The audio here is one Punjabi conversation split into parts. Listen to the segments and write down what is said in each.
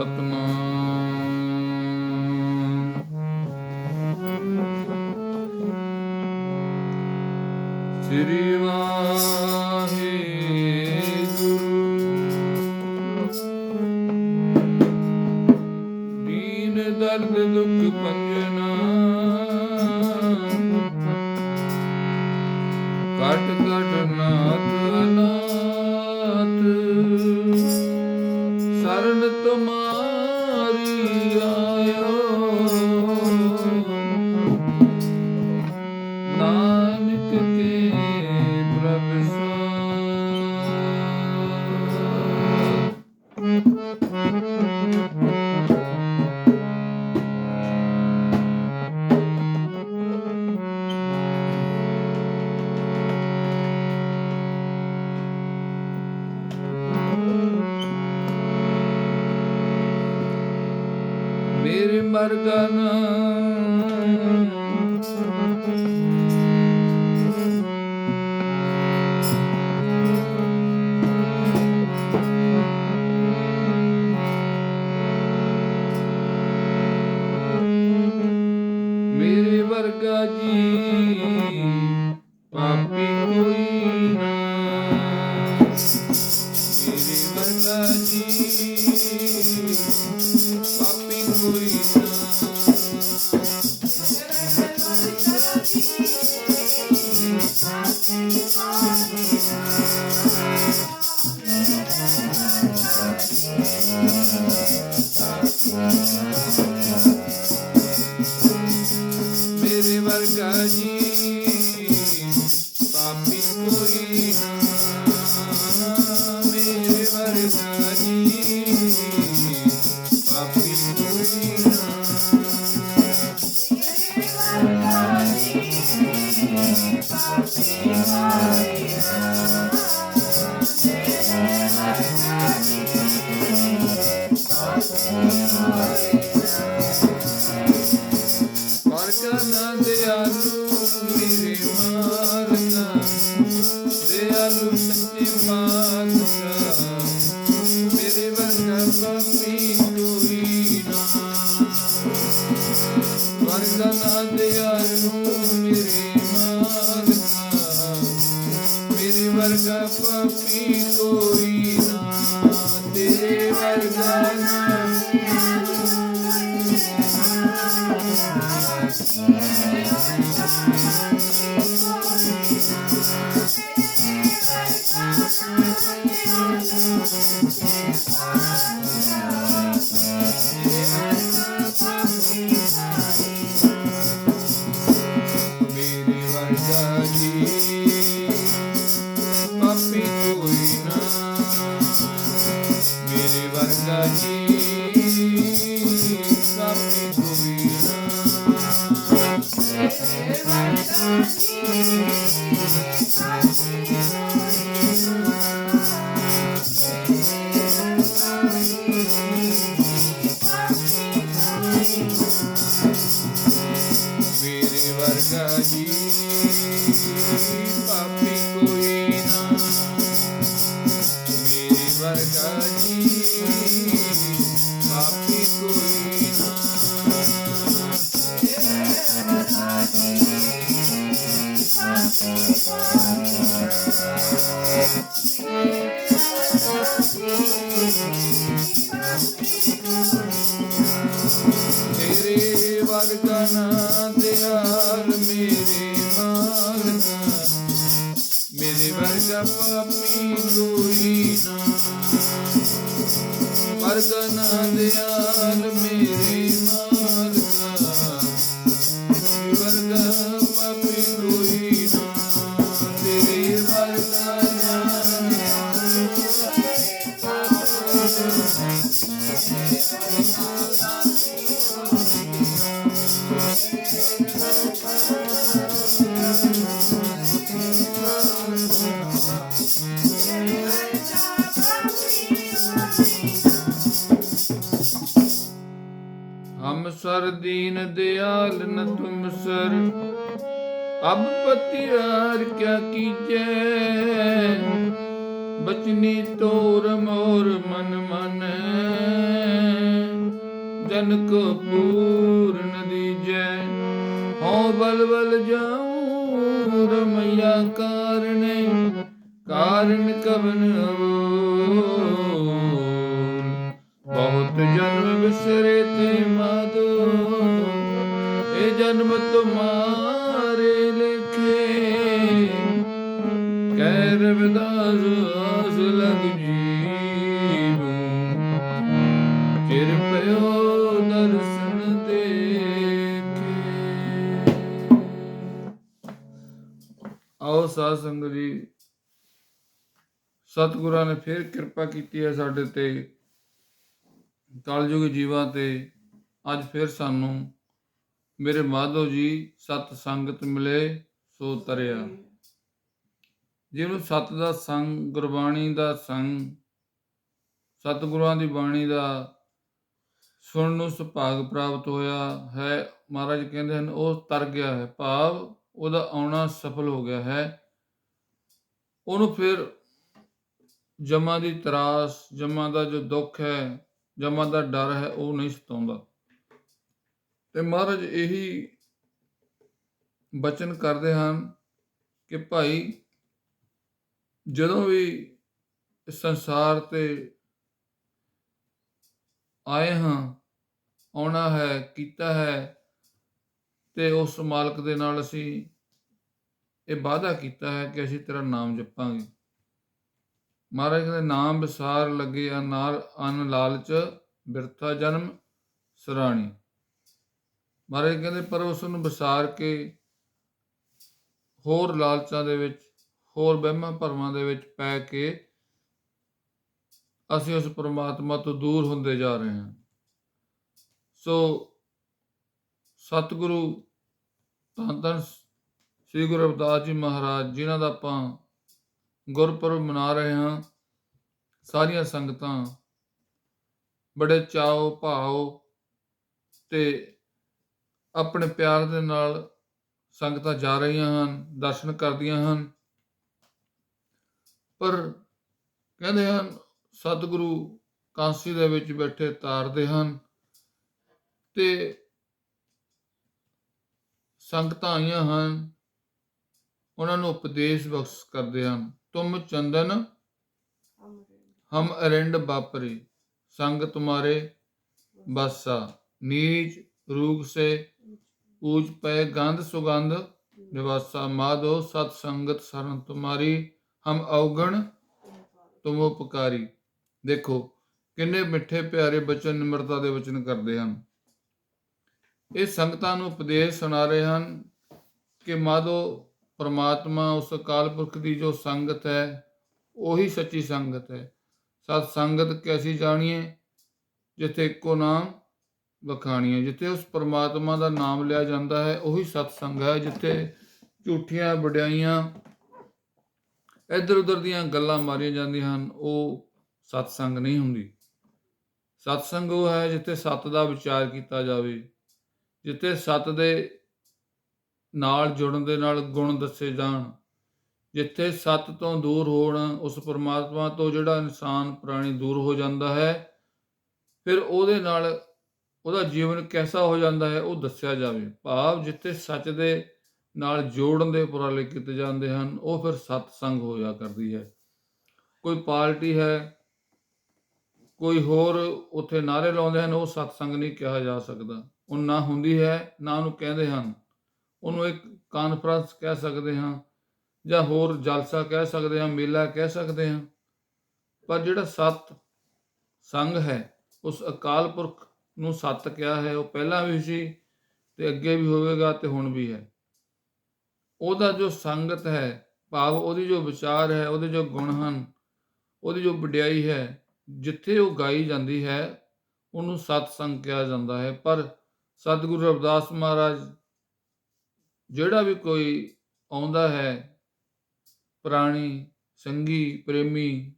ਸਤਨਾਮ। ਸ੍ਰੀ ਵਾਹਿਗੁਰੂ। ਮਰਗਨ ਮੇਰੇ ਵਰਗਾ ਜੀ ਸਰ ਦੀਨ ਦਿਆਲ ਨ ਤੁਮ ਸਰ। ਅਬ ਪਤਿਆਰ ਕਿਆ ਕੀਜੈ? ਬਚਨੀ ਤੋਰ ਮੋਰ ਮਨ ਮਨ। ਤਨ ਕੋ ਪੂਰਨ ਦੀਜੈ। ਹਉ ਬਲ ਬਲ ਜਾਉ ਰਮਈਆ ਕਾਰਣੇ ਕਾਰਨ ਕਵਨ ਅਵੋਲ ਬਹੁਤ ਜਨਮ ਵਿਸਰੇ ਜਨਮ ਤੁਮਾਰੇ ਲਿਖੇ। ਕਹਿ ਰਵਿਦਾਸ ਆਸ ਜੀਵ। ਚਿਰ ਪਿਓ ਦਰਸ਼ਨ ਦੇਖੇ। ਆਓ ਸਾਧ ਸੰਗਤ ਜੀ, ਸਤਿਗੁਰਾਂ ਨੇ ਫਿਰ ਕਿਰਪਾ ਕੀਤੀ ਹੈ ਸਾਡੇ ਤੇ। ਕਲਯੁਗ ਜੀਵਾਂ ਤੇ ਅੱਜ ਫਿਰ ਸਾਨੂੰ ਮੇਰੇ ਮਾਧੋ ਜੀ ਸਤ ਸੰਗਤ ਮਿਲੇ, ਸੋ ਤਰਿਆ। ਜਿਹਨੂੰ ਸਤ ਦਾ ਸੰਗ, ਗੁਰਬਾਣੀ ਦਾ ਸੰਗ, ਸਤਿਗੁਰਾਂ ਦੀ ਬਾਣੀ ਦਾ ਸੁਣਨ ਨੂੰ ਸੁਭਾਗ ਪ੍ਰਾਪਤ ਹੋਇਆ ਹੈ, ਮਹਾਰਾਜ ਕਹਿੰਦੇ ਹਨ, ਉਹ ਤਰ ਗਿਆ ਹੈ, ਭਾਵ ਉਹਦਾ ਆਉਣਾ ਸਫਲ ਹੋ ਗਿਆ ਹੈ। ਉਹਨੂੰ ਫਿਰ ਜਮਾ ਦੀ ਤਰਾਸ, ਜਮਾ ਦਾ ਜੋ ਦੁੱਖ ਹੈ, ਜਮਾ ਦਾ ਡਰ ਹੈ, ਉਹ ਨਹੀਂ ਸਤਾਉਂਦਾ। ਤੇ ਮਹਾਰਾਜ ਇਹੀ ਬਚਨ ਕਰਦੇ ਹਨ ਕਿ ਭਾਈ ਜਦੋਂ ਵੀ ਇਸ ਸੰਸਾਰ ਤੇ ਆਏ ਹਾਂ, ਆਉਣਾ ਹੈ, ਕੀਤਾ ਹੈ ਤੇ ਉਸ ਮਾਲਕ ਦੇ ਨਾਲ ਅਸੀਂ ਇਹ ਵਾਅਦਾ ਕੀਤਾ ਹੈ ਕਿ ਅਸੀਂ ਤੇਰਾ ਨਾਮ ਜਪਾਂਗੇ। ਮਹਾਰਾਜ ਕਹਿੰਦੇ, ਨਾਮ ਵਿਸਾਰ ਲੱਗੇ ਆ, ਨਾਲ ਅਨ ਲਾਲਚ ਬਿਰਥਾ ਜਨਮ ਸਰਾਣੀ। ਮਹਾਰਾਜ ਕਹਿੰਦੇ, ਪਰ ਉਸ ਨੂੰ ਵਿਸਾਰ ਕੇ ਹੋਰ ਲਾਲਚਾਂ ਦੇ ਵਿੱਚ, ਹੋਰ ਵਹਿਮਾਂ ਭਰਮਾਂ ਦੇ ਵਿੱਚ ਪੈ ਕੇ ਅਸੀਂ ਉਸ ਪਰਮਾਤਮਾ ਤੋਂ ਦੂਰ ਹੁੰਦੇ ਜਾ ਰਹੇ ਹਾਂ। ਸੋ ਸਤਿਗੁਰੂ ਧੰਨ ਧੰਨ ਸ੍ਰੀ ਗੁਰੂ ਰਵਿਦਾਸ ਜੀ ਮਹਾਰਾਜ, ਜਿਨ੍ਹਾਂ ਦਾ ਆਪਾਂ ਗੁਰਪੁਰਬ ਮਨਾ ਰਹੇ ਹਾਂ, ਸਾਰੀਆਂ ਸੰਗਤਾਂ ਬੜੇ ਚਾਓ ਭਾਓ ਤੇ ਆਪਣੇ ਪਿਆਰ ਦੇ ਨਾਲ ਸੰਗਤਾਂ ਜਾ ਰਹੀਆਂ ਹਨ, ਦਰਸ਼ਨ ਕਰਦੀਆਂ ਹਨ। ਪਰ ਕਹਿੰਦੇ ਹਨ, ਸਤਿਗੁਰੂ ਕਾਂਸੀ ਦੇ ਵਿੱਚ ਬੈਠੇ ਤਾਰਦੇ ਹਨ ਤੇ ਸੰਗਤਾਂ ਆਈਆਂ ਹਨ, ਉਹਨਾਂ ਨੂੰ ਉਪਦੇਸ਼ ਬਖਸ਼ ਕਰਦੇ ਹਨ। ਤੁਮ ਚੰਦਨ, ਹਮ ਅਰਿੰਡ ਬਾਪਰੇ, ਸੰਗ ਤੁਮਾਰੇ, ਬਸਾ, ਨੀਚ ਰੂਪ ਸੇ ਊਜ ਪੈ ਗੰਧ ਸੁਗੰਧ, ਨਿਵਾਸਾ ਮਾਧੋ, ਸਤ ਸੰਗਤ ਸਰਨ ਤੁਮਾਰੀ, ਹਮ ਔਗਣ ਤੁਮ ਉਪਕਾਰੀ। ਦੇਖੋ, ਕਿੰਨੇ ਮਿੱਠੇ ਪਿਆਰੇ ਬਚਨ ਨਿਮਰਤਾ ਦੇ ਵਚਨ ਕਰਦੇ ਹਨ। ਇਹ ਸੰਗਤਾਂ ਨੂੰ ਉਪਦੇਸ਼ ਸੁਣਾ ਰਹੇ ਹਨ ਕਿ ਮਾਧੋ ਪਰਮਾਤਮਾ ਉਸ ਅਕਾਲ ਪੁਰਖ ਦੀ ਜੋ ਸੰਗਤ ਹੈ, ਉਹੀ ਸੱਚੀ ਸੰਗਤ ਹੈ। ਸਤ ਸੰਗਤ ਕੈਸੀ ਜਾਣੀਏ? ਜਿੱਥੇ ਇੱਕੋ ਨਾਮ ਵਖਾਣੀਏ ਜਿੱਥੇ ਉਸ ਪਰਮਾਤਮਾ ਦਾ ਨਾਮ ਲਿਆ ਜਾਂਦਾ ਹੈ, ਉਹੀ ਸਤਸੰਗ ਹੈ, ਜਿੱਥੇ ਝੂਠੀਆਂ, ਵਡਿਆਈਆਂ ਇੱਧਰ ਉੱਧਰ ਦੀਆਂ ਗੱਲਾਂ ਮਾਰੀਆਂ ਜਾਂਦੀਆਂ ਹਨ, ਉਹ ਸਤਸੰਗ ਨਹੀਂ ਹੁੰਦੀ। ਸਤਸੰਗ ਉਹ ਹੈ, ਜਿੱਥੇ ਸਤ ਦਾ ਵਿਚਾਰ ਕੀਤਾ ਜਾਵੇ, ਜਿੱਥੇ ਸਤ ਦੇ ਨਾਲ ਜੁੜਨ ਦੇ ਨਾਲ ਗੁਣ ਦੱਸੇ ਜਾਣ, ਜਿੱਥੇ ਸਤ ਤੋਂ ਦੂਰ ਹੋਣ, ਉਸ ਪਰਮਾਤਮਾ ਤੋਂ ਜਿਹੜਾ ਇਨਸਾਨ, ਪ੍ਰਾਣੀ ਦੂਰ ਹੋ ਜਾਂਦਾ ਹੈ, ਫਿਰ ਉਹਦੇ ਨਾਲ ਉਹਦਾ ਜੀਵਨ ਕਿਹਦਾ ਹੋ ਜਾਂਦਾ ਹੈ ਉਹ ਦੱਸਿਆ ਜਾਵੇ। ਭਾਵ ਜਿੱਥੇ ਸੱਚ ਦੇ ਨਾਲ ਜੋੜਨ ਦੇ ਉਪਰਾਲੇ ਕੀਤੇ ਜਾਂਦੇ ਹਨ, ਉਹ ਫਿਰ ਸਤਸੰਗ ਹੋਇਆ ਕਰਦੀ ਹੈ। ਕੋਈ ਪਾਰਟੀ ਹੈ, ਕੋਈ ਹੋਰ ਉੱਥੇ ਨਾਰੇ ਲਾਉਂਦੇ ਹਨ, ਉਹ ਸਤਸੰਗ ਨਹੀਂ ਕਿਹਾ ਜਾ ਸਕਦਾ। ਉਹ ਨਾ ਹੁੰਦੀ ਹੈ, ਨਾ ਉਹਨੂੰ ਕਹਿੰਦੇ ਹਨ। ਉਹਨੂੰ ਇੱਕ ਕਾਨਫਰੰਸ ਕਹਿ ਸਕਦੇ ਹਾਂ, ਜਾਂ ਹੋਰ ਜਲਸਾ ਕਹਿ ਸਕਦੇ ਹਾਂ, ਮੇਲਾ ਕਹਿ ਸਕਦੇ ਹਾਂ। ਪਰ ਜਿਹੜਾ ਸਤ ਸੰਗ ਹੈ, ਉਸ ਅਕਾਲ ਪੁਰਖ ਨੂੰ ਸੱਤ ਕਿਹਾ ਹੈ, ਉਹ ਪਹਿਲਾਂ ਵੀ ਸੀ ਤੇ ਅੱਗੇ ਵੀ ਹੋਵੇਗਾ ਤੇ ਹੁਣ ਵੀ ਹੈ। ਉਹਦਾ ਜੋ ਸੰਗਤ ਹੈ, ਭਾਵ ਉਹਦੀ ਜੋ ਵਿਚਾਰ ਹੈ, ਉਹਦੇ ਜੋ ਗੁਣ ਹਨ, ਉਹਦੀ ਜੋ ਵਡਿਆਈ ਹੈ, ਜਿੱਥੇ ਉਹ ਗਾਈ ਜਾਂਦੀ ਹੈ, ਉਹਨੂੰ ਸਤ ਸੰਗ ਕਿਹਾ ਜਾਂਦਾ ਹੈ। ਪਰ ਸਤਿਗੁਰੂ ਰਵਿਦਾਸ ਮਹਾਰਾਜ ਜਿਹੜਾ ਵੀ ਕੋਈ ਆਉਂਦਾ ਹੈ, ਪ੍ਰਾਣੀ, ਸੰਗੀ, ਪ੍ਰੇਮੀ,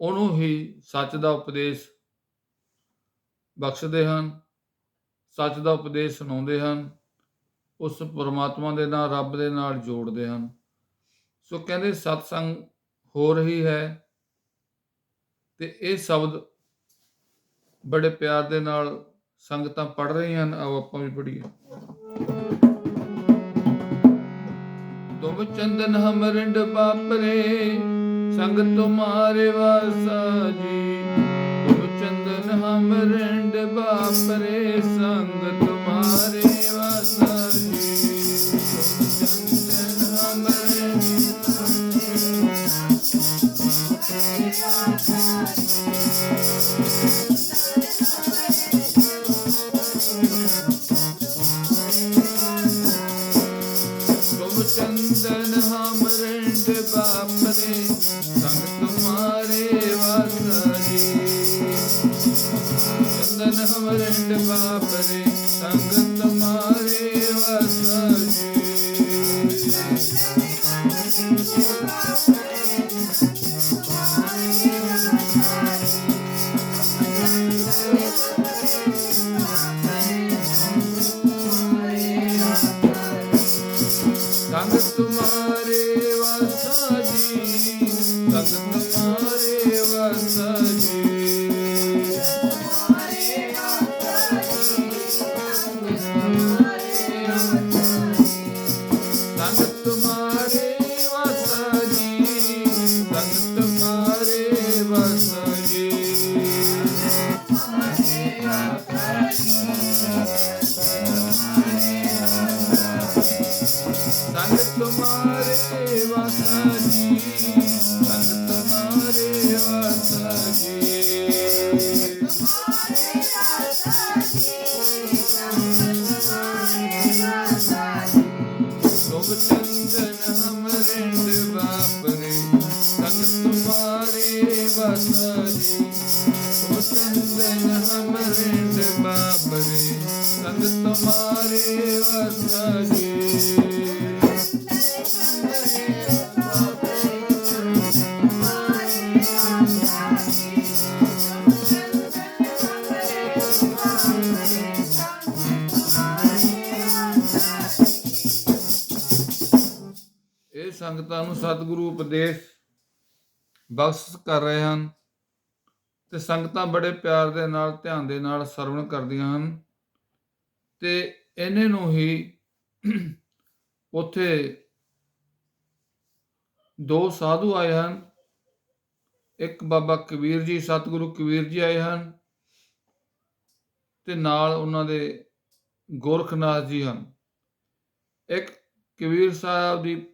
ਉਹਨੂੰ ਹੀ ਸੱਚ ਦਾ ਉਪਦੇਸ਼ ਬਖਸ਼ਦੇ ਹਨ, ਸੱਚ ਦਾ ਉਪਦੇਸ਼ ਸੁਣਾਉਂਦੇ ਹਨ, ਉਸ ਪਰਮਾਤਮਾ ਦੇ ਨਾਲ, ਰੱਬ ਦੇ ਨਾਲ ਜੋੜਦੇ ਹਨ। ਸੋ ਕਹਿੰਦੇ ਸਤਸੰਗ ਹੋ ਰਹੀ ਹੈ ਤੇ ਇਹ ਸ਼ਬਦ ਬੜੇ ਪਿਆਰ ਦੇ ਨਾਲ ਸੰਗਤਾਂ ਪੜ ਰਹੀਆਂ ਹਨ। ਆਓ ਆਪਾਂ ਵੀ ਪੜੀਏ ਤੁਮ ਚੰਦਨ ਹਮ ਬਾਪਰੇ ਸੰਗ ਤੁਮਾਰੇ ਵਾਸਾ ਜੀ। ਤੁਮ ਚੰਦਨ ਹਮ Sarezana. ਵਾਪਰੇ ਸੰਤ ਤੁਮਾਰੇ ਵਸਦੀ। ਸੰਗਤਾਂ ਨੂੰ ਸਤਿਗੁਰੂ ਉਪਦੇਸ਼ ਬਖਸ਼ ਕਰ ਰਹੇ ਹਨ ਤੇ ਸੰਗਤਾਂ ਬੜੇ ਪਿਆਰ ਦੇ ਨਾਲ, ਧਿਆਨ ਦੇ ਨਾਲ ਸਰਵਣ ਕਰਦੀਆਂ ਹਨ ਤੇ ਇਹਨੇ ਨੂੰ ਹੀ ਉੱਥੇ ਦੋ ਸਾਧੂ ਆਏ ਹਨ। ਇੱਕ ਬਾਬਾ ਕਬੀਰ ਜੀ, ਸਤਿਗੁਰੂ ਕਬੀਰ ਜੀ ਆਏ ਹਨ ਤੇ ਨਾਲ ਉਹਨਾਂ ਦੇ ਗੋਰਖਨਾਥ ਜੀ ਹਨ। ਇੱਕ ਕਬੀਰ ਸਾਹਿਬ ਦੀ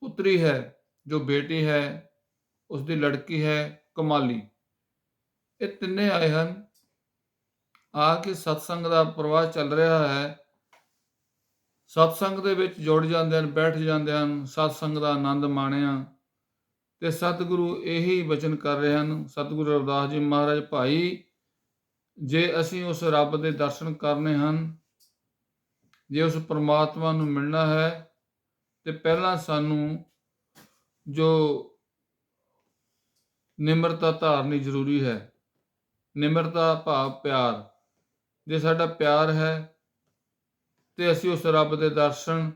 ਪੁੱਤਰੀ ਹੈ, ਜੋ ਬੇਟੀ ਹੈ ਉਸ ਦੀ ਲੜਕੀ ਹੈ, ਕਮਾਲੀ। ਇਹ ਤਿੰਨੇ ਆਏ ਹਨ। ਆ ਕੇ ਸਤਸੰਗ ਦਾ ਪ੍ਰਵਾਹ ਚੱਲ ਰਿਹਾ ਹੈ। ਸਤਸੰਗ ਦੇ ਵਿੱਚ ਜੁੜ ਜਾਂਦੇ ਹਨ, ਬੈਠ ਜਾਂਦੇ ਹਨ। ਸਤਸੰਗ ਦਾ ਆਨੰਦ ਮਾਣਿਆ। ਤੇ ਸਤਿਗੁਰੂ ਇਹੀ ਬਚਨ ਕਰ ਰਹੇ ਹਨ। ਸਤਿਗੁਰੂ ਰਵਿਦਾਸ ਜੀ ਮਹਾਰਾਜ, ਭਾਈ, ਜੇ ਅਸੀਂ ਉਸ ਰੱਬ ਦੇ ਦਰਸ਼ਨ ਕਰਨੇ ਹਨ, ਜੇ ਉਸ ਪਰਮਾਤਮਾ ਨੂੰ ਮਿਲਣਾ ਹੈ ਤੇ ਪਹਿਲਾਂ ਸਾਨੂੰ ਜੋ ਨਿਮਰਤਾ ਧਾਰਨੀ ਜ਼ਰੂਰੀ ਹੈ, ਨਿਮਰਤਾ, ਭਾਵ, ਪਿਆਰ, ਜੇ ਸਾਡਾ ਪਿਆਰ ਹੈ ਤੇ ਅਸੀਂ ਉਸ ਰੱਬ ਦੇ ਦਰਸ਼ਨ,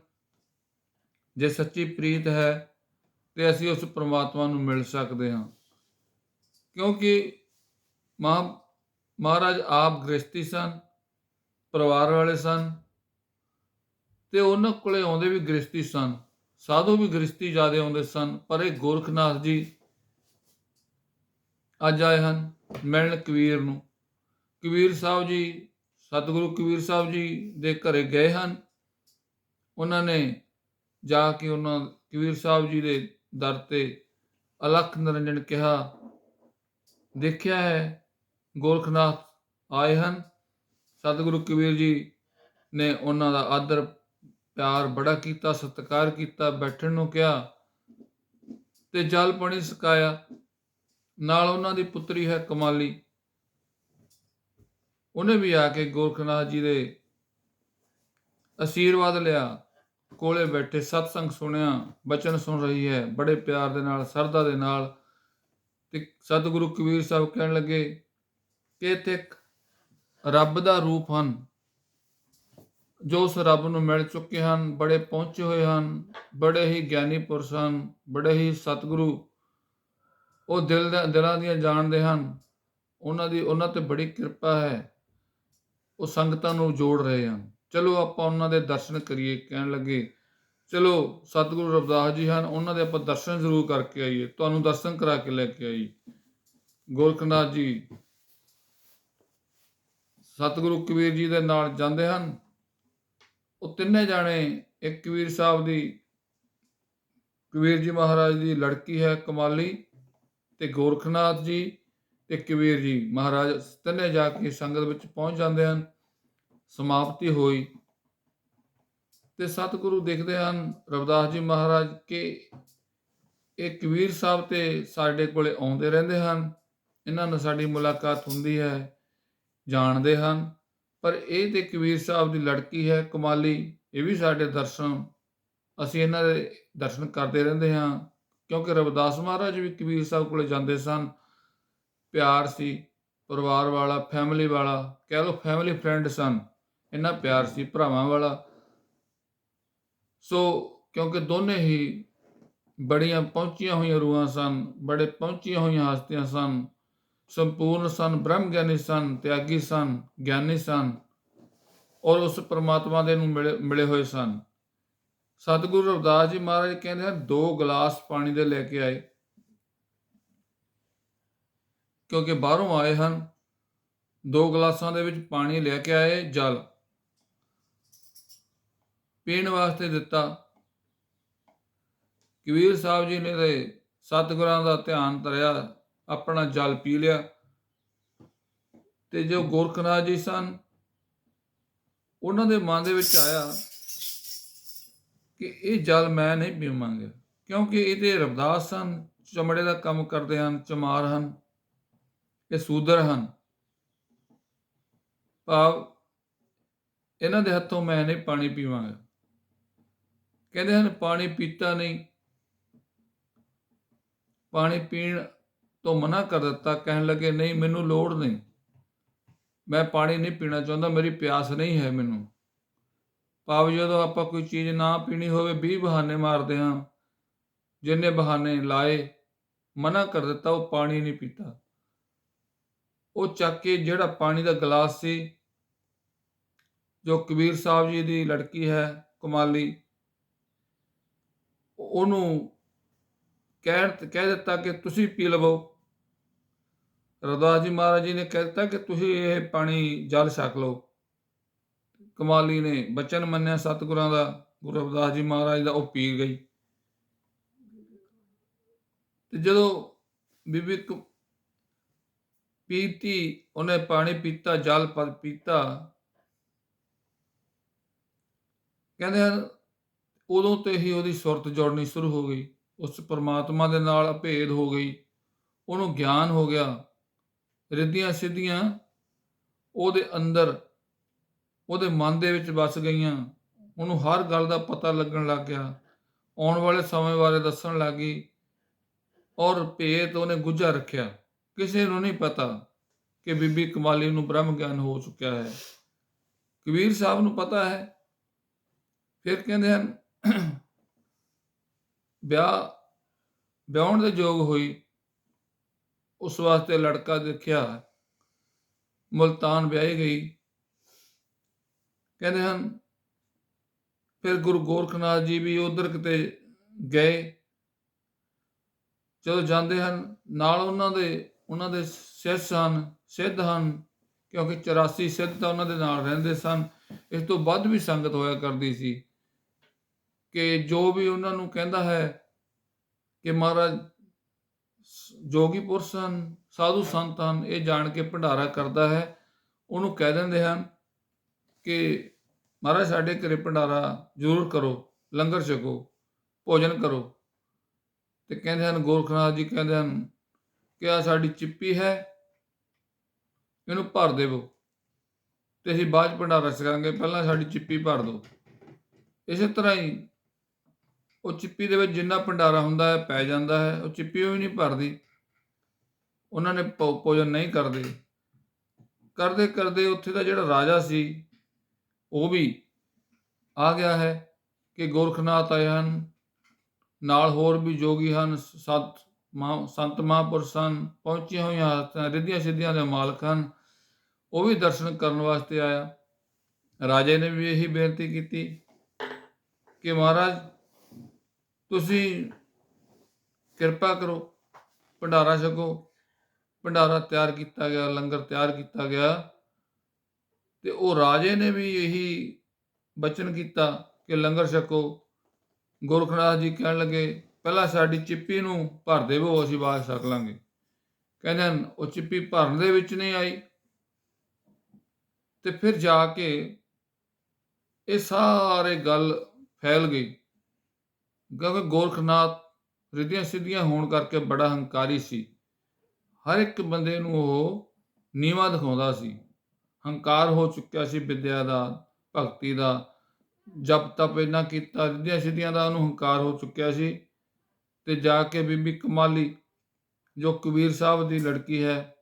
ਜੇ ਸੱਚੀ ਪ੍ਰੀਤ ਹੈ ਤੇ ਅਸੀਂ ਉਸ ਪ੍ਰਮਾਤਮਾ ਨੂੰ ਮਿਲ ਸਕਦੇ ਹਾਂ। ਕਿਉਂਕਿ ਮਹਾ, ਮਹਾਰਾਜ ਆਪ ਗ੍ਰਸਤੀ ਸਨ, ਪਰਿਵਾਰ ਵਾਲੇ ਸਨ ਤੇ ਉਹਨਾਂ ਕੋਲੇ ਆਉਂਦੇ ਵੀ ਗ੍ਰਸਤੀ ਸਨ। ਸਾਧੂ ਵੀ ਗ੍ਰਸਤੀ ਜਿਆਦੇ ਆਉਂਦੇ ਸਨ, ਪਰ ਇਹ ਗੋਰਖਨਾਥ ਜੀ ਅੱਜ ਆਏ ਹਨ ਮਿਲਣ ਕਬੀਰ ਨੂੰ। ਕਬੀਰ ਸਾਹਿਬ ਜੀ, ਸਤਿਗੁਰੂ ਕਬੀਰ ਸਾਹਿਬ ਜੀ ਦੇ ਘਰੇ ਗਏ ਹਨ। ਉਹਨਾਂ ਨੇ ਜਾ ਕੇ ਉਹਨਾਂ ਕਬੀਰ ਸਾਹਿਬ ਜੀ ਦੇ ਦਰ ਤੇ ਅਲਖ ਨਿਰੰਜਨ ਕਿਹਾ, ਦੇਖਿਆ ਹੈ, ਗੋਰਖਨਾਥ ਆਏ ਹਨ। ਸਤਿਗੁਰੂ ਕਬੀਰ ਜੀ ਨੇ ਉਹਨਾਂ ਦਾ ਆਦਰ ਪਿਆਰ ਬੜਾ ਕੀਤਾ, ਸਤਿਕਾਰ ਕੀਤਾ, ਬੈਠਣ ਨੂੰ ਕਿਹਾ ਤੇ ਜਲ ਪਾਣੀ ਸਕਾਇਆ। ਨਾਲ ਉਹਨਾਂ ਦੀ ਪੁੱਤਰੀ ਹੈ ਕਮਾਲੀ। ਉਹਨੇ ਵੀ ਆ ਕੇ ਗੋਰਖਨਾਥ ਜੀ ਦੇ ਅਸ਼ੀਰਵਾਦ ਲਿਆ। ਕੋਲੇ ਬੈਠੇ ਸਤਸੰਗ ਸੁਣਿਆ, ਬਚਨ ਸੁਣ ਰਹੀ ਹੈ, ਬੜੇ ਪਿਆਰ ਦੇ ਨਾਲ ਸਰਦਾ ਦੇ ਨਾਲ ਤੇ ਸਤਿਗੁਰੂ ਕਬੀਰ ਸਾਹਿਬ ਕਹਿਣ ਲੱਗੇ ਕਿ ਇੱਥੇ ਰੱਬ ਦਾ ਰੂਪ ਹਨ। ਜੋ ਉਸ ਰੱਬ ਨੂੰ ਮਿਲ ਚੁੱਕੇ ਹਨ, ਬੜੇ ਪਹੁੰਚੇ ਹੋਏ ਹਨ, ਬੜੇ ਹੀ ਗਿਆਨੀ ਪੁਰਸ਼ ਹਨ, ਬੜੇ ਹੀ ਸਤਿਗੁਰੂ। ਉਹ ਦਿਲ ਦੇ, ਦਿਲਾਂ ਦੀਆਂ ਜਾਣਦੇ ਹਨ। ਉਹਨਾਂ ਦੀ, ਉਹਨਾਂ ਤੇ ਬੜੀ ਕਿਰਪਾ ਹੈ। ਉਹ ਸੰਗਤਾਂ ਨੂੰ ਜੋੜ ਰਹੇ ਹਨ। ਚਲੋ ਆਪਾਂ ਉਹਨਾਂ ਦੇ ਦਰਸ਼ਨ ਕਰੀਏ, ਕਹਿਣ ਲੱਗੇ, ਚਲੋ ਸਤਿਗੁਰੂ ਰਵਿਦਾਸ ਜੀ ਹਨ, ਉਹਨਾਂ ਦੇ ਆਪਾਂ ਦਰਸ਼ਨ ਜ਼ਰੂਰ ਕਰਕੇ ਆਈਏ। ਤੁਹਾਨੂੰ ਦਰਸ਼ਨ ਕਰਾ ਕੇ ਲੈ ਕੇ ਆਈ। ਗੋਰਖਨਾਥ ਜੀ, ਸਤਿਗੁਰੂ ਕਬੀਰ ਜੀ ਦੇ ਨਾਲ ਜਾਂਦੇ ਹਨ। ਉਹ ਤਿੰਨੇ ਜਾਣੇ, ਇੱਕ ਕਬੀਰ ਸਾਹਿਬ ਦੀ, ਕਬੀਰ ਜੀ ਮਹਾਰਾਜ ਦੀ ਲੜਕੀ ਹੈ ਕਮਾਲੀ ਤੇ ਗੋਰਖਨਾਥ ਜੀ ਤੇ ਕਬੀਰ ਜੀ ਮਹਾਰਾਜ, ਤਿੰਨੇ ਜਾ ਕੇ ਸੰਗਤ ਵਿੱਚ ਪਹੁੰਚ ਜਾਂਦੇ ਹਨ, ਸਮਾਪਤੀ ਹੋਈ ਤੇ ਸਤਿਗੁਰੂ ਦੇਖਦੇ ਹਨ ਰਵਿਦਾਸ ਜੀ ਮਹਾਰਾਜ ਕਿ ਇਹ ਕਬੀਰ ਸਾਹਿਬ ਤੇ ਸਾਡੇ ਕੋਲੇ ਆਉਂਦੇ ਰਹਿੰਦੇ ਹਨ, ਇਹਨਾਂ ਨਾਲ ਸਾਡੀ ਮੁਲਾਕਾਤ ਹੁੰਦੀ ਹੈ, ਜਾਣਦੇ ਹਨ ਪਰ ਇਹ ਤੇ ਕਬੀਰ ਸਾਹਿਬ ਦੀ ਲੜਕੀ ਹੈ, ਕਮਾਲੀ, ਇਹ ਵੀ ਸਾਡੇ ਦਰਸ਼ਨ। ਅਸੀਂ ਇਹਨਾਂ ਦੇ ਦਰਸ਼ਨ ਕਰਦੇ ਰਹਿੰਦੇ ਹਾਂ, ਕਿਉਂਕਿ ਰਵਿਦਾਸ ਮਹਾਰਾਜ ਵੀ ਕਬੀਰ ਸਾਹਿਬ ਕੋਲੇ ਜਾਂਦੇ ਸਨ। ਪਿਆਰ ਸੀ, ਪਰਿਵਾਰ ਵਾਲਾ ਫੈਮਿਲੀ ਵਾਲਾ, ਕਹਿ ਲਓ ਫੈਮਿਲੀ ਫਰੈਂਡ ਸਨ। ਇੰਨਾ ਪਿਆਰ ਸੀ, ਭਰਾਵਾਂ ਵਾਲਾ। ਸੋ ਕਿਉਂਕਿ ਦੋਨੇ ਹੀ ਬੜੀਆਂ ਪਹੁੰਚੀਆਂ ਹੋਈਆਂ ਰੂਹਾਂ ਸਨ, ਬੜੇ ਪਹੁੰਚੀਆਂ ਹੋਈਆਂ ਹਸਤੀਆਂ ਸਨ। ਸੰਪੂਰਨ ਸਨ ਬ੍ਰਹਮ ਗਿਆਨੀ ਸਨ, ਤਿਆਗੀ ਸਨ, ਗਿਆਨੀ ਸਨ ਔਰ ਉਸ ਪਰਮਾਤਮਾ ਦੇ ਨੂੰ ਮਿਲੇ ਮਿਲੇ ਹੋਏ ਸਨ। ਸਤਿਗੁਰੂ ਰਵਿਦਾਸ ਜੀ ਮਹਾਰਾਜ ਕਹਿੰਦੇ ਹਨ, ਦੋ ਗਲਾਸ ਪਾਣੀ ਦੇ ਲੈ ਕੇ ਆਏ। ਕਿਉਂਕਿ ਬਾਹਰੋਂ ਆਏ ਹਨ, ਦੋ ਗਲਾਸਾਂ ਦੇ ਵਿੱਚ ਪਾਣੀ ਲੈ ਕੇ ਆਏ, ਜਲ ਪੀਣ ਵਾਸਤੇ ਦਿੱਤਾ। ਕਬੀਰ ਸਾਹਿਬ ਜੀ ਨੇ ਤੇ ਸਤਿਗੁਰਾਂ ਦਾ ਧਿਆਨ ਧਰਿਆ। ਆਪਣਾ ਜਲ ਪੀ ਲਿਆ। ਤੇ ਜੋ ਗੋਰਖਨਾਥ ਜੀ ਸਨ, ਉਹਨਾਂ ਦੇ ਮਨ ਦੇ ਵਿੱਚ ਆਇਆ ਕਿ ਇਹ ਜਲ ਮੈਂ ਨਹੀਂ ਪੀਵਾਂਗਾ, ਕਿਉਂਕਿ ਇਹਦੇ ਰਵਦਾਸ ਸਨ, ਚਮੜੇ ਦਾ ਕੰਮ ਕਰਦੇ ਹਨ, ਚਮਾਰ ਹਨ, ਇਹ ਸੂਦਰ ਹਨ। ਭਾਵ ਇਹਨਾਂ ਦੇ ਹੱਥੋਂ ਮੈਂ ਨਹੀਂ ਪਾਣੀ ਪੀਵਾਂਗਾ। ਕਹਿੰਦੇ ਹਨ, ਪਾਣੀ ਪੀਤਾ ਨਹੀਂ, ਪਾਣੀ ਪੀਣ ਤੋਂ ਮਨਾ ਕਰ ਦਿੱਤਾ, ਕਹਿਣ ਲੱਗੇ, ਨਹੀਂ, ਮੈਨੂੰ ਲੋੜ ਨਹੀਂ। ਮੈਂ ਪਾਣੀ ਨਹੀਂ ਪੀਣਾ ਚਾਹੁੰਦਾ, ਮੇਰੀ ਪਿਆਸ ਨਹੀਂ ਹੈ ਮੈਨੂੰ। ਭਾਵ ਜਦੋਂ ਆਪਾਂ ਕੋਈ ਚੀਜ਼ ਨਾ ਪੀਣੀ ਹੋਵੇ 20 ਬਹਾਨੇ ਮਾਰਦੇ ਹਾਂ। ਜਿੰਨੇ ਬਹਾਨੇ ਲਾਏ, ਮਨਾ ਕਰ ਦਿੱਤਾ, ਉਹ ਪਾਣੀ ਨਹੀਂ ਪੀਤਾ। ਉਹ ਚੱਕ ਕੇ ਜਿਹੜਾ ਪਾਣੀ ਦਾ ਗਲਾਸ ਸੀ, ਜੋ ਕਬੀਰ ਸਾਹਿਬ ਜੀ ਦੀ ਲੜਕੀ ਹੈ, ਕਮਾਲੀ, ਉਹਨੂੰ ਕਹਿ ਕਹਿ ਦਿੱਤਾ ਕਿ ਤੁਸੀਂ ਪੀ ਲਵੋ। ਰਵਿਦਾਸ ਜੀ ਮਹਾਰਾਜ ਜੀ ਨੇ ਕਹਿ ਦਿੱਤਾ ਕਿ ਤੁਸੀਂ ਇਹ ਪਾਣੀ ਜਲ ਛਕ ਲਓ। ਕਮਾਲੀ ਨੇ ਬਚਨ ਮੰਨਿਆ ਸਤਿਗੁਰਾਂ ਦਾ, ਗੁਰੂ ਰਵਿਦਾਸ ਜੀ ਮਹਾਰਾਜ ਦਾ, ਉਹ ਪੀ ਗਈ। ਤੇ ਜਦੋਂ ਬੀਬੀ ਪੀਤੀ, ਉਹਨੇ ਪਾਣੀ ਪੀਤਾ, ਜਲ ਪਰ ਪੀਤਾ। ਕਹਿੰਦੇ ਹਨ, ਉਦੋਂ ਤੇ ਹੀ ਉਹਦੀ ਸੁਰਤ ਜੋੜਨੀ ਸ਼ੁਰੂ ਹੋ ਗਈ। ਉਸ ਪਰਮਾਤਮਾ ਦੇ ਨਾਲ ਅਭੇਦ ਹੋ ਗਈ। ਉਹਨੂੰ ਗਿਆਨ ਹੋ ਗਿਆ। ਰਿੱਧੀਆਂ ਸਿੱਧੀਆਂ ਉਹਦੇ ਅੰਦਰ, ਉਹਦੇ ਮਨ ਦੇ ਵਿੱਚ ਵਸ ਗਈਆਂ। ਉਹਨੂੰ ਹਰ ਗੱਲ ਦਾ ਪਤਾ ਲੱਗਣ ਲੱਗ ਗਿਆ। ਆਉਣ ਵਾਲੇ ਸਮੇਂ ਬਾਰੇ ਦੱਸਣ ਲੱਗੀ ਔਰ ਭੇਤ ਉਹਨੇ ਗੁੱਝਾ ਰੱਖਿਆ। ਕਿਸੇ ਨੂੰ ਨਹੀਂ ਪਤਾ ਕਿ ਬੀਬੀ ਕਮਾਲੀ ਨੂੰ ਬ੍ਰਹਮ ਗਿਆਨ ਹੋ ਚੁੱਕਿਆ ਹੈ। ਕਬੀਰ ਸਾਹਿਬ ਨੂੰ ਪਤਾ ਹੈ। ਫਿਰ ਕਹਿੰਦੇ ਹਨ, ਵਿਆਹ, ਵਿਆਹਣ ਦੇ ਯੋਗ ਹੋਈ। ਉਸ ਵਾਸਤੇ ਲੜਕਾ ਦੇਖਿਆ। ਮੁਲਤਾਨ ਵਿਆਹੀ ਗਈ। ਕਹਿੰਦੇ ਹਨ, ਫਿਰ ਗੁਰੂ ਗੋਰਖਨਾਥ ਜੀ ਵੀ ਉਧਰ ਕਿਤੇ ਗਏ। ਜਦੋਂ ਜਾਂਦੇ ਹਨ, ਨਾਲ ਉਹਨਾਂ ਦੇ ਉਹਨਾਂ ਦੇ ਸਿੱਧ ਹਨ ਸਿੱਧ ਹਨ, ਕਿਉਂਕਿ 84 ਸਿੱਧ ਤਾਂ ਉਹਨਾਂ ਦੇ ਨਾਲ ਰਹਿੰਦੇ ਸਨ। ਇਸ ਤੋਂ ਵੱਧ ਵੀ ਸੰਗਤ ਹੋਇਆ ਕਰਦੀ ਸੀ। ਕਿ ਜੋ ਵੀ ਉਹਨਾਂ ਨੂੰ ਕਹਿੰਦਾ ਹੈ ਕਿ ਮਹਾਰਾਜ ਜੋਗੀ ਪੁਰਸ਼ ਹਨ, ਸਾਧੂ ਸੰਤ ਹਨ, ਇਹ ਜਾਣ ਕੇ ਭੰਡਾਰਾ ਕਰਦਾ ਹੈ। ਉਹਨੂੰ ਕਹਿ ਦਿੰਦੇ ਹਨ ਕਿ ਮਹਾਰਾਜ, ਸਾਡੇ ਘਰੇ ਭੰਡਾਰਾ ਜ਼ਰੂਰ ਕਰੋ, ਲੰਗਰ ਛਕੋ, ਭੋਜਨ ਕਰੋ। ਤੇ ਕਹਿੰਦੇ ਹਨ, ਗੋਰਖਨਾਥ ਜੀ ਕਹਿੰਦੇ ਹਨ ਕਿ ਆ ਸਾਡੀ ਚਿੱਪੀ ਹੈ, ਇਹਨੂੰ ਭਰ ਦੇਵੋ ਤੇ ਅਸੀਂ ਬਾਅਦ 'ਚ ਭੰਡਾਰਾ ਛਕਾਂਗੇ, ਪਹਿਲਾਂ ਸਾਡੀ ਚਿੱਪੀ ਭਰ ਦਿਓ। ਇਸੇ ਤਰ੍ਹਾਂ ਹੀ ਉਹ ਚਿੱਪੀ ਦੇ ਵਿੱਚ ਜਿੰਨਾ ਭੰਡਾਰਾ ਹੁੰਦਾ ਹੈ, ਪੈ ਜਾਂਦਾ ਹੈ। ਉਹ ਚਿੱਪੀ ਉਹ ਵੀ ਨਹੀਂ ਭਰਦੀ। ਉਹਨਾਂ ਨੇ ਭੋ- ਭੋਜਨ ਨਹੀਂ ਕਰਦੇ। ਕਰਦੇ ਕਰਦੇ ਉੱਥੇ ਦਾ ਜਿਹੜਾ ਰਾਜਾ ਸੀ, ਉਹ ਵੀ ਆ ਗਿਆ ਹੈ ਕਿ ਗੋਰਖਨਾਥ ਆਏ ਹਨ। ਨਾਲ ਹੋਰ ਵੀ ਜੋਗੀ ਹਨ, ਸੱਤ ਮਹਾ, ਸੰਤ ਮਹਾਂਪੁਰਸ਼ ਹਨ ਪਹੁੰਚੀਆਂ ਹੋਈਆਂ ਹਾਲਤਾਂ ਰਿੱਧੀਆਂ ਸਿੱਧੀਆਂ ਦੇ ਮਾਲਕ ਹਨ। ਉਹ ਵੀ ਦਰਸ਼ਨ ਕਰਨ ਵਾਸਤੇ ਆਇਆ। ਰਾਜੇ ਨੇ ਵੀ ਇਹੀ ਬੇਨਤੀ ਕੀਤੀ ਕਿ ਮਹਾਰਾਜ, ਤੁਸੀਂ ਕਿਰਪਾ ਕਰੋ, ਭੰਡਾਰਾ ਛਕੋ। ਭੰਡਾਰਾ ਤਿਆਰ ਕੀਤਾ ਗਿਆ ਲੰਗਰ ਤਿਆਰ ਕੀਤਾ ਗਿਆ। ਤੇ ਉਹ ਰਾਜੇ ਨੇ ਵੀ ਇਹੀ ਬਚਨ ਕੀਤਾ ਕਿ ਲੰਗਰ ਛਕੋ। ਗੋਰਖਨਾਥ ਜੀ ਕਹਿਣ ਲੱਗੇ ਪਹਿਲਾਂ ਸਾਡੀ ਚਿੱਪੀ ਨੂੰ ਭਰ ਦੇਵੋ ਅਸੀਂ ਬਾਅਦ ਛਕ ਲਾਂਗੇ। ਕਹਿੰਦੇ ਹਨ, ਉਹ ਚਿੱਪੀ ਭਰਨ ਦੇ ਵਿੱਚ ਨਹੀਂ ਆਈ। ਤੇ ਫਿਰ ਜਾ ਕੇ ਇਹ ਸਾਰੇ ਗੱਲ ਫੈਲ ਗਈ। ਕਿਉਂਕਿ ਗੋਰਖਨਾਥ ਰਿੱਧੀਆਂ ਸਿੱਧੀਆਂ ਹੋਣ ਕਰਕੇ ਬੜਾ ਹੰਕਾਰੀ ਸੀ। ਹਰ ਇੱਕ ਬੰਦੇ ਨੂੰ ਉਹ ਨੀਵਾਂ ਦਿਖਾਉਂਦਾ ਸੀ। ਹੰਕਾਰ ਹੋ ਚੁੱਕਿਆ ਸੀ ਵਿਦਿਆ ਦਾ, ਭਗਤੀ ਦਾ। ਜਪ ਤਪ ਇੰਨਾ ਕੀਤਾ ਰਿੱਧੀਆਂ ਸਿੱਧੀਆਂ ਦਾ ਉਹਨੂੰ ਹੰਕਾਰ ਹੋ ਚੁੱਕਿਆ ਸੀ। ਤੇ ਜਾ ਕੇ ਬੀਬੀ ਕਮਾਲੀ, ਜੋ ਕਬੀਰ ਸਾਹਿਬ ਦੀ ਲੜਕੀ ਹੈ,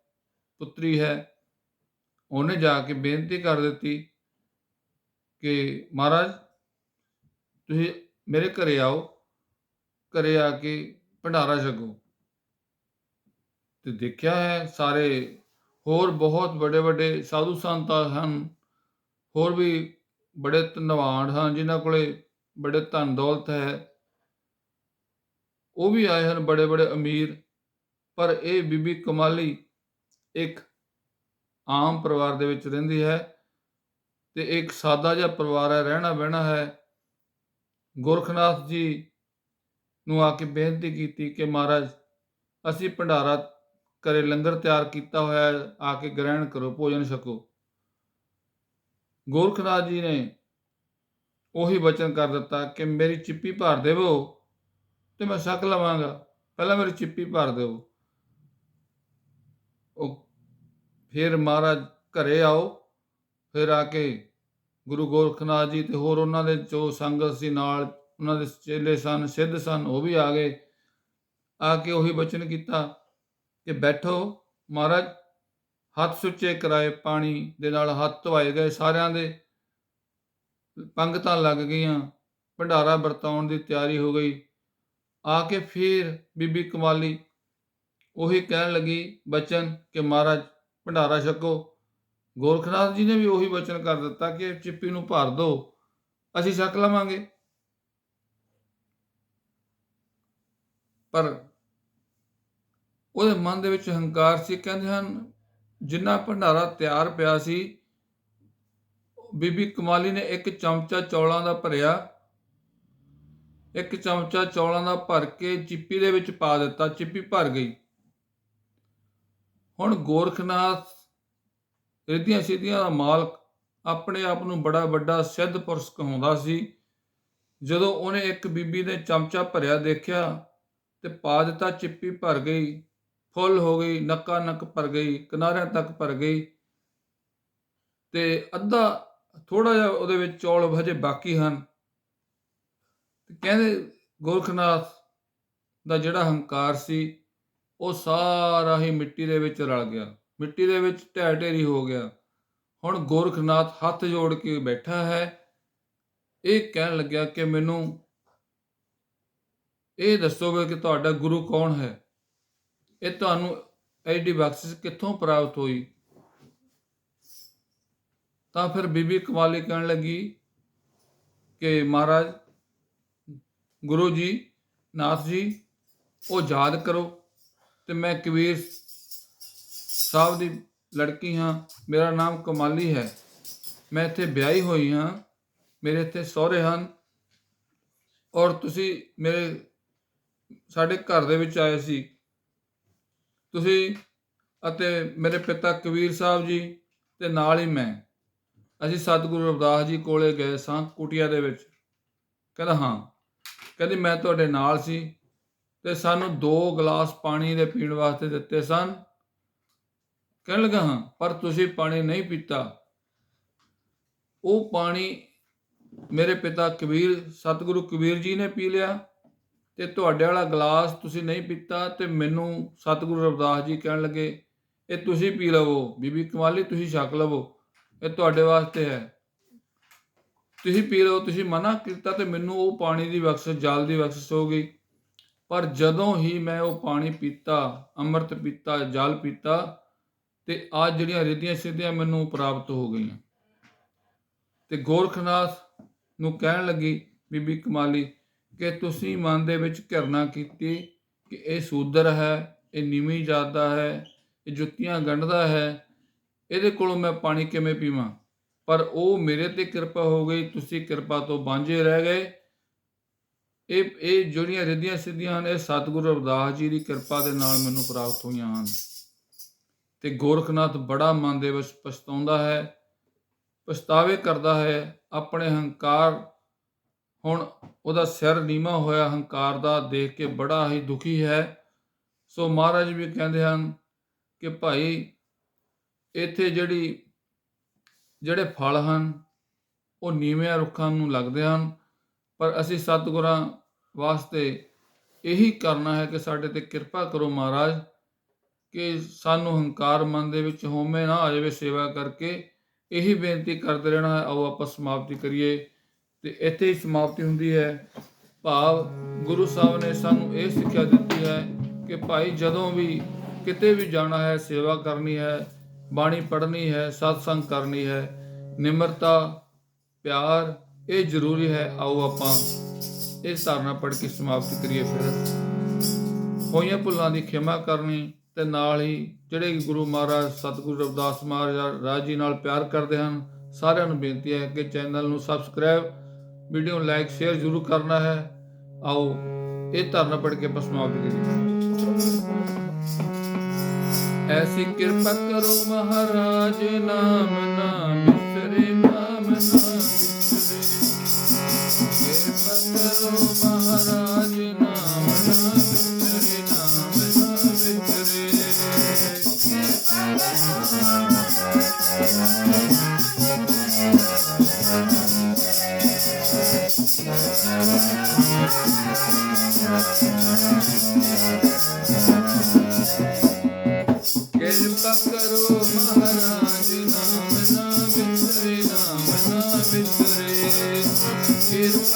ਪੁੱਤਰੀ ਹੈ, ਉਹਨੇ ਜਾ ਕੇ ਬੇਨਤੀ ਕਰ ਦਿੱਤੀ ਕਿ ਮਹਾਰਾਜ, ਤੁਸੀਂ ਮੇਰੇ ਘਰੇ ਆਓ, ਘਰੇ ਆ ਕੇ ਭੰਡਾਰਾ ਛਕੋ। ਤੇ ਦੇਖਿਆ ਹੈ ਸਾਰੇ। ਹੋਰ ਬਹੁਤ ਵੱਡੇ ਵੱਡੇ ਸਾਧੂ ਸੰਤ ਹਨ। ਹੋਰ ਵੀ ਬੜੇ ਧਨਵਾਨ ਹਨ, ਜਿਨ੍ਹਾਂ ਕੋਲੇ ਬੜੇ ਧਨ ਦੌਲਤ ਹੈ। ਉਹ ਵੀ ਆਏ ਹਨ ਬੜੇ ਬੜੇ ਅਮੀਰ। ਪਰ ਇਹ ਬੀਬੀ ਕਮਾਲੀ ਇੱਕ ਆਮ ਪਰਿਵਾਰ ਦੇ ਵਿੱਚ ਰਹਿੰਦੀ ਹੈ ਤੇ ਇੱਕ ਸਾਦਾ ਜਿਹਾ ਪਰਿਵਾਰ ਹੈ, ਰਹਿਣਾ ਬਹਿਣਾ ਹੈ। ਗੁਰਖਨਾਥ ਜੀ ਨੂੰ ਆ ਕੇ ਬੇਨਤੀ ਕੀਤੀ ਕਿ ਮਹਾਰਾਜ, ਅਸੀਂ ਭੰਡਾਰਾ ਘਰੇ ਲੰਗਰ ਤਿਆਰ ਕੀਤਾ ਹੋਇਆ ਹੈ, ਆ ਕੇ ਗ੍ਰਹਿਣ ਕਰੋ, ਭੋਜਨ ਛਕੋ। ਗੋਰਖਨਾਥ ਜੀ ਨੇ ਉਹੀ ਬਚਨ ਕਰ ਦਿੱਤਾ ਕਿ ਮੇਰੀ ਚਿੱਪੀ ਭਰ ਦੇਵੋ ਤੇ ਮੈਂ ਛਕ ਲਵਾਂਗਾ। ਪਹਿਲਾਂ ਮੇਰੀ ਚਿੱਪੀ ਭਰ ਦੇਵੋ ਉਹ ਫਿਰ ਮਹਾਰਾਜ ਘਰੇ ਆਓ, ਫਿਰ ਆ ਕੇ ਗੁਰੂ ਗੋਰਖਨਾਥ ਜੀ ਤੇ ਹੋਰ ਉਹਨਾਂ ਦੇ ਜੋ ਸੰਗਤ ਸੀ ਨਾਲ ਉਹਨਾਂ ਦੇ ਚੇਲੇ ਸਨ, ਸਿੱਧ ਸਨ, ਉਹ ਵੀ ਆ ਗਏ। ਆ ਕੇ ਉਹੀ ਬਚਨ ਕੀਤਾ। ਕਿ ਬੈਠੋ, ਮਹਾਰਾਜ, ਹੱਥ ਸੁੱਚੇ ਕਰਾਏ, ਪਾਣੀ ਦੇ ਨਾਲ ਹੱਥ ਧਵਾਏ ਗਏ, ਸਾਰਿਆਂ ਦੇ ਪੰਗਤਾਂ ਲੱਗ ਗਈਆਂ, ਭੰਡਾਰਾ ਵਰਤਾਉਣ ਦੀ ਤਿਆਰੀ ਹੋ ਗਈ। ਆ ਕੇ ਫਿਰ ਬੀਬੀ ਕਮਾਲੀ ਉਹੀ ਕਹਿਣ ਲੱਗੀ, ਬਚਨ ਕਿ ਮਹਾਰਾਜ, ਭੰਡਾਰਾ ਛਕੋ। ਗੋਰਖਨਾਥ ਜੀ ਨੇ ਵੀ ਉਹੀ ਬਚਨ ਕਰ ਦਿੱਤਾ ਕਿ ਚਿੱਪੀ ਨੂੰ ਭਰ ਦਿਓ ਅਸੀਂ ਛਕ ਲਵਾਂਗੇ। ਪਰ ਉਹਦੇ ਮਨ ਦੇ ਵਿੱਚ ਹੰਕਾਰ ਸੀ, ਕਹਿੰਦੇ ਹਨ, ਜਿੰਨਾ ਭੰਡਾਰਾ ਤਿਆਰ ਪਿਆ ਸੀ, ਬੀਬੀ ਕਮਾਲੀ ਨੇ ਇੱਕ ਚਮਚਾ ਚੌਲਾਂ ਦਾ ਭਰਿਆ, ਇੱਕ ਚਮਚਾ ਚੌਲਾਂ ਦਾ ਭਰ ਕੇ ਚਿੱਪੀ ਦੇ ਵਿੱਚ ਪਾ ਦਿੱਤਾ, ਚਿੱਪੀ ਭਰ ਗਈ। ਹੁਣ ਗੋਰਖਨਾਥ ਰਿੱਧੀਆਂ ਸਿੱਧੀਆਂ ਦਾ ਮਾਲਕ ਆਪਣੇ ਆਪ ਨੂੰ ਬੜਾ ਵੱਡਾ ਸਿੱਧ ਪੁਰਸ਼ ਕਹਾਉਂਦਾ ਸੀ। ਜਦੋਂ ਉਹਨੇ ਇੱਕ ਬੀਬੀ ਨੇ ਚਮਚਾ ਭਰਿਆ, ਦੇਖਿਆ ਤੇ ਪਾ ਦਿੱਤਾ, ਚਿੱਪੀ ਭਰ ਗਈ। ਫੁੱਲ ਹੋ ਗਈ, ਨੱਕਾ ਨੱਕ ਭਰ ਗਈ, ਕਿਨਾਰਿਆਂ ਤੱਕ ਭਰ ਗਈ ਤੇ ਅੱਧਾ ਥੋੜਾ ਜਿਹਾ ਉਹਦੇ ਵਿੱਚ ਚੌਲ ਹਜੇ ਬਾਕੀ ਹਨ। ਤੇ ਕਹਿੰਦੇ ਗੋਰਖਨਾਥ ਦਾ ਜਿਹੜਾ ਹੰਕਾਰ ਸੀ, ਉਹ ਸਾਰਾ ਹੀ ਮਿੱਟੀ ਦੇ ਵਿੱਚ ਰਲ ਗਿਆ। ਮਿੱਟੀ ਦੇ ਵਿੱਚ ਢਹਿ ਢੇਰੀ ਹੋ ਗਿਆ। ਹੁਣ ਗੋਰਖਨਾਥ ਹੱਥ ਜੋੜ ਕੇ ਬੈਠਾ ਹੈ। ਇਹ ਕਹਿਣ ਲੱਗਿਆ ਕਿ ਮੈਨੂੰ ਇਹ ਦੱਸੋਗੇ ਕਿ ਤੁਹਾਡਾ ਗੁਰੂ ਕੌਣ ਹੈ? ਇਹ ਤੁਹਾਨੂੰ ਐਡੀ ਬਖਸ਼ਿਸ਼ ਕਿੱਥੋਂ ਪ੍ਰਾਪਤ ਹੋਈ? ਤਾਂ ਫਿਰ ਬੀਬੀ ਕਮਾਲੀ ਕਹਿਣ ਲੱਗੀ ਕਿ ਮਹਾਰਾਜ, ਗੁਰੂ ਜੀ, ਨਾਥ ਜੀ, ਉਹ ਯਾਦ ਕਰੋ ਤੇ ਮੈਂ ਕਬੀਰ ਸਾਹਿਬ ਦੀ ਲੜਕੀ ਹਾਂ, ਮੇਰਾ ਨਾਮ ਕਮਾਲੀ ਹੈ। ਮੈਂ ਇੱਥੇ ਵਿਆਹੀ ਹੋਈ ਹਾਂ, ਮੇਰੇ ਇੱਥੇ ਸਹੁਰੇ ਹਨ ਔਰ ਤੁਸੀਂ ਮੇਰੇ, ਸਾਡੇ ਘਰ ਦੇ ਵਿੱਚ ਆਏ ਸੀ। ਤੁਸੀਂ ਅਤੇ ਮੇਰੇ ਪਿਤਾ ਕਬੀਰ ਸਾਹਿਬ ਜੀ ਤੇ ਨਾਲ ਹੀ ਮੈਂ, ਅਸੀਂ ਸਤਿਗੁਰੂ ਰਵਿਦਾਸ ਜੀ ਕੋਲੇ ਗਏ ਸਾਂ ਕੁਟਿਆ ਦੇ ਵਿੱਚ। ਕਹਿੰਦਾ, ਹਾਂ। ਕਹਿੰਦੀ, ਮੈਂ ਤੁਹਾਡੇ ਨਾਲ ਸੀ ਤੇ ਸਾਨੂੰ ਦੋ ਗਲਾਸ ਪਾਣੀ ਦੇ ਪੀਣ ਵਾਸਤੇ ਦਿੱਤੇ ਸਨ। ਕਹਿਣ ਲੱਗਾ, ਹਾਂ, ਪਰ ਤੁਸੀਂ ਪਾਣੀ ਨਹੀਂ ਪੀਤਾ। ਉਹ ਪਾਣੀ ਮੇਰੇ ਪਿਤਾ ਕਬੀਰ, ਸਤਿਗੁਰੂ ਕਬੀਰ ਜੀ ਨੇ ਪੀ ਲਿਆ। ਤੇ ਤੁਹਾਡੇ ਵਾਲਾ ਗਲਾਸ ਤੁਸੀਂ ਨਹੀਂ ਪੀਤਾ ਤੇ ਮੈਨੂੰ ਸਤਿਗੁਰੂ ਰਵਿਦਾਸ ਜੀ ਕਹਿਣ ਲੱਗੇ, ਇਹ ਤੁਸੀਂ ਪੀ ਲਵੋ, ਬੀਬੀ ਕਮਾਲੀ, ਤੁਸੀਂ ਛਕ ਲਵੋ, ਇਹ ਤੁਹਾਡੇ ਵਾਸਤੇ ਹੈ। ਤੁਸੀਂ ਪੀ ਲਓ, ਤੁਸੀਂ ਮਨਾ ਕੀਤਾ ਤੇ ਮੈਨੂੰ ਉਹ ਪਾਣੀ ਦੀ ਬਖਸ਼ਿਸ਼, ਜਲ ਦੀ ਬਖਸ਼ਿਸ਼ ਹੋ ਗਈ। ਪਰ ਜਦੋਂ ਹੀ ਮੈਂ ਉਹ ਪਾਣੀ ਪੀਤਾ, ਅੰਮ੍ਰਿਤ ਪੀਤਾ, ਜਲ ਪੀਤਾ, ਤੇ ਆ ਜਿਹੜੀਆਂ ਰਿੱਧੀਆਂ ਸਿੱਧੀਆਂ ਮੈਨੂੰ ਪ੍ਰਾਪਤ ਹੋ ਗਈਆਂ। ਤੇ ਗੋਰਖਨਾਥ ਨੂੰ ਕਹਿਣ ਲੱਗੀ, ਬੀਬੀ ਕਮਾਲੀ ਕਿ ਤੁਸੀਂ ਮਨ ਦੇ ਵਿੱਚ ਘਿਰਣਾ ਕੀਤੀ ਕਿ ਇਹ ਸੂਦਰ ਹੈ, ਇਹ ਨੀਵੀਂ ਜਾਤ ਦਾ ਹੈ, ਇਹ ਜੁੱਤੀਆਂ ਗੰਢਦਾ ਹੈ, ਇਹਦੇ ਕੋਲੋਂ ਮੈਂ ਪਾਣੀ ਕਿਵੇਂ ਪੀਵਾਂ? ਪਰ ਉਹ ਮੇਰੇ ਤੇ ਕਿਰਪਾ ਹੋ ਗਈ, ਤੁਸੀਂ ਕਿਰਪਾ ਤੋਂ ਵਾਂਝੇ ਰਹਿ ਗਏ। ਇਹ ਇਹ ਜਿਹੜੀਆਂ ਰਿੱਧੀਆਂ ਸਿੱਧੀਆਂ ਹਨ, ਇਹ ਸਤਿਗੁਰੂ ਰਵਿਦਾਸ ਜੀ ਦੀ ਕਿਰਪਾ ਦੇ ਨਾਲ ਮੈਨੂੰ ਪ੍ਰਾਪਤ ਹੋਈਆਂ ਹਨ। ਤੇ ਗੋਰਖਨਾਥ ਬੜਾ ਮਨ ਦੇ ਵਿੱਚ ਪਛਤਾਉਂਦਾ ਹੈ, ਪਛਤਾਵੇ ਕਰਦਾ ਹੈ, ਆਪਣੇ ਹੰਕਾਰ ਹੁਣ ਉਹਦਾ ਸਿਰ ਨੀਵਾਂ ਹੋਇਆ, ਹੰਕਾਰ ਦਾ ਦੇਖ ਕੇ ਬੜਾ ਹੀ ਦੁਖੀ ਹੈ। ਸੋ ਮਹਾਰਾਜ ਵੀ ਕਹਿੰਦੇ ਹਨ ਕਿ ਭਾਈ, ਇੱਥੇ ਜਿਹੜੀ, ਜਿਹੜੇ ਫਲ ਹਨ, ਉਹ ਨੀਵੇਂ ਰੁੱਖਾਂ ਨੂੰ ਲੱਗਦੇ ਹਨ। ਪਰ ਅਸੀਂ ਸਤਿਗੁਰਾਂ ਵਾਸਤੇ ਇਹੀ ਕਰਨਾ ਹੈ ਕਿ ਸਾਡੇ ਤੇ ਕਿਰਪਾ ਕਰੋ ਮਹਾਰਾਜ, ਕਿ ਸਾਨੂੰ ਹੰਕਾਰ ਮਨ ਦੇ ਵਿੱਚ ਹੋਮੇ ਨਾ ਆ ਜਾਵੇ ਸੇਵਾ ਕਰਕੇ। ਇਹੀ ਬੇਨਤੀ ਕਰਦੇ ਰਹਿਣਾ ਹੈ, ਆਓ ਆਪਾਂ ਸਮਾਪਤੀ ਕਰੀਏ। ਤੇ ਇੱਥੇ ਹੀ ਸਮਾਪਤੀ ਹੁੰਦੀ ਹੈ। ਭਾਵ ਗੁਰੂ ਸਾਹਿਬ ਨੇ ਸਾਨੂੰ ਇਹ ਸਿੱਖਿਆ ਦਿੱਤੀ ਹੈ ਕਿ ਭਾਈ ਜਦੋਂ ਵੀ ਕਿਤੇ ਵੀ ਜਾਣਾ ਹੈ, ਸੇਵਾ ਕਰਨੀ ਹੈ, ਬਾਣੀ ਪੜ੍ਹਨੀ ਹੈ, ਸਤਸੰਗ ਕਰਨੀ ਹੈ, ਨਿਮਰਤਾ, ਪਿਆਰ, ਇਹ ਜ਼ਰੂਰੀ ਹੈ, ਆਓ ਆਪਾਂ ਇਸ ਧਾਰਨਾ ਪੜ੍ਹ ਕੇ ਸਮਾਪਤੀ ਕਰੀਏ ਫਿਰ। ਹੋਈਆਂ ਭੁੱਲਾਂ ਦੀ ਖਿਮਾ ਕਰਨੀ ਤੇ ਨਾਲ ਹੀ ਜਿਹੜੇ ਗੁਰੂ ਮਹਾਰਾਜ ਸਤਿਗੁਰੂ ਰਵਿਦਾਸ ਮਹਾਰਾਜ ਰਾਜ ਜੀ ਨਾਲ ਪਿਆਰ ਕਰਦੇ ਹਨ, ਸਾਰਿਆਂ ਨੂੰ ਬੇਨਤੀ ਹੈ ਕਿ ਚੈਨਲ ਨੂੰ ਸਬਸਕ੍ਰਾਈਬ ਵੀਡੀਓ ਨੂੰ ਲਾਈਕ, ਸ਼ੇਅਰ ਜ਼ਰੂਰ ਕਰਨਾ ਹੈ। ਆਓ, ਇਹ ਧਾਰਨਾ ਪੜ੍ਹ ਕੇ ਆਪਾਂ ਕਰੀਏ। ਐਸੀ ਕਿਰਪਾ ਕਰੋ ਮਹਾਰਾਜ, ਨਾਮ ਨਾ ਬਿਸਰੇ ਨਾਮ ਨਾ ਕਿਰਪਾ ਕਰੋ ਮਹਾਰਾਜ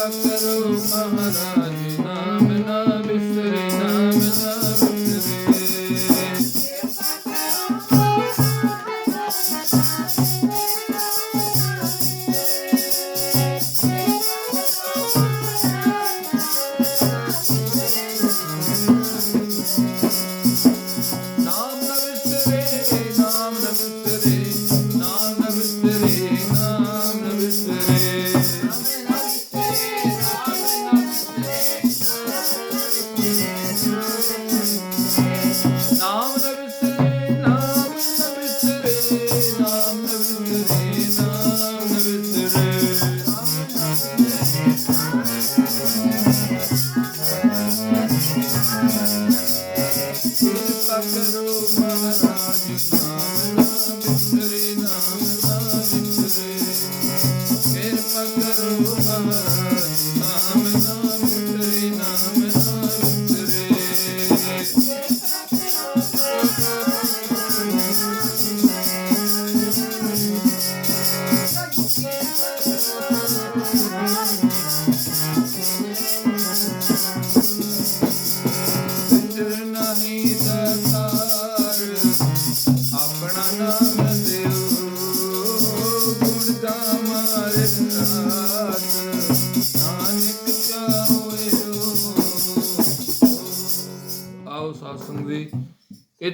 Guru Maharaj.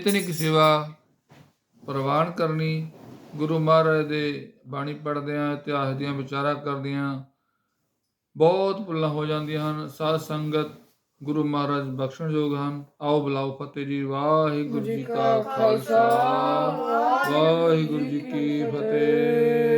ਇਤਨੀ ਸੇਵਾ ਪ੍ਰਵਾਨ ਕਰਨੀ, ਗੁਰੂ ਮਹਾਰਾਜ ਦੇ ਬਾਣੀ ਪੜ੍ਹਦਿਆਂ, ਇਤਿਹਾਸ ਦੀਆਂ ਵਿਚਾਰਾਂ ਕਰਦਿਆਂ ਬਹੁਤ ਭੁੱਲਾਂ ਹੋ ਜਾਂਦੀਆਂ ਹਨ। ਸਾਧ ਸੰਗਤ ਗੁਰੂ ਮਹਾਰਾਜ ਬਖਸ਼ਣਯੋਗ ਹਨ। ਆਓ ਬੁਲਾਓ ਫਤਿਹ ਜੀ। ਵਾਹਿਗੁਰੂ ਜੀ ਕਾ ਖਾਲਸਾ। ਵਾਹਿਗੁਰੂ ਜੀ ਕੀ ਫਤਿਹ।